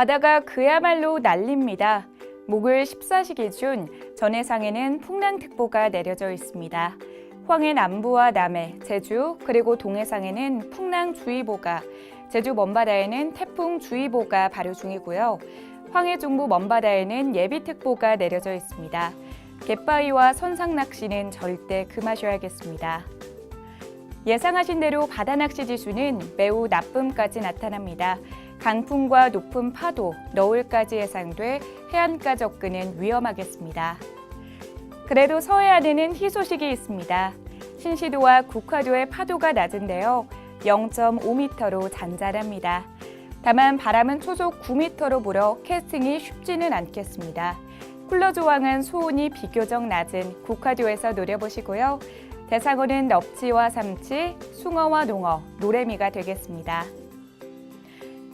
바다가 그야말로 난립니다. 목요일 14시 기준 전해상에는 풍랑특보가 내려져 있습니다. 황해 남부와 남해, 제주, 그리고 동해상에는 풍랑주의보가, 제주 먼바다에는 태풍주의보가 발효 중이고요. 황해 중부 먼바다에는 예비특보가 내려져 있습니다. 갯바위와 선상 낚시는 절대 금하셔야겠습니다. 예상하신 대로 바다 낚시 지수는 매우 나쁨까지 나타납니다. 강풍과 높은 파도, 너울까지 예상돼 해안가 접근은 위험하겠습니다. 그래도 서해안에는 희소식이 있습니다. 신시도와 국화도의 파도가 낮은데요. 0.5m로 잔잔합니다. 다만 바람은 초속 9m로 불어 캐스팅이 쉽지는 않겠습니다. 쿨러 조항은 소온이 비교적 낮은 국화도에서 노려보시고요. 대상어는 넙치와 삼치, 숭어와 농어, 노래미가 되겠습니다.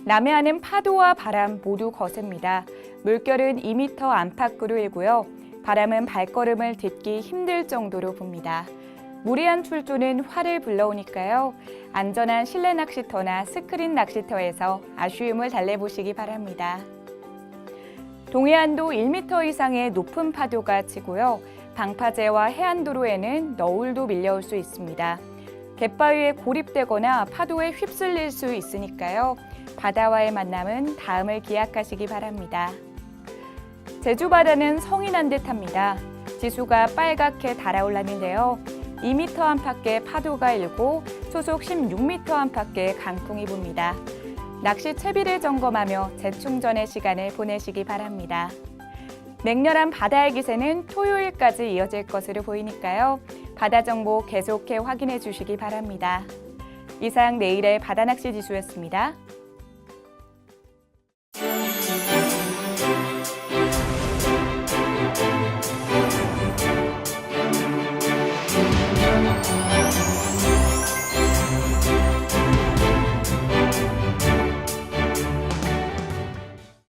남해안은 파도와 바람 모두 거셉니다. 물결은 2m 안팎으로 일고요. 바람은 발걸음을 딛기 힘들 정도로 붑니다. 무리한 출조는 화를 불러오니까요. 안전한 실내 낚시터나 스크린 낚시터에서 아쉬움을 달래보시기 바랍니다. 동해안도 1m 이상의 높은 파도가 치고요. 방파제와 해안도로에는 너울도 밀려올 수 있습니다. 갯바위에 고립되거나 파도에 휩쓸릴 수 있으니까요. 바다와의 만남은 다음을 기약하시기 바랍니다. 제주 바다는 난 듯합니다. 지수가 빨갛게 달아올랐는데요. 2m 안팎의 파도가 일고 소속 16m 안팎의 강풍이 붑니다. 낚시 채비를 점검하며 재충전의 시간을 보내시기 바랍니다. 맹렬한 바다의 기세는 토요일까지 이어질 것으로 보이니까요. 바다 정보 계속해 확인해 주시기 바랍니다. 이상 내일의 바다 낚시 지수였습니다.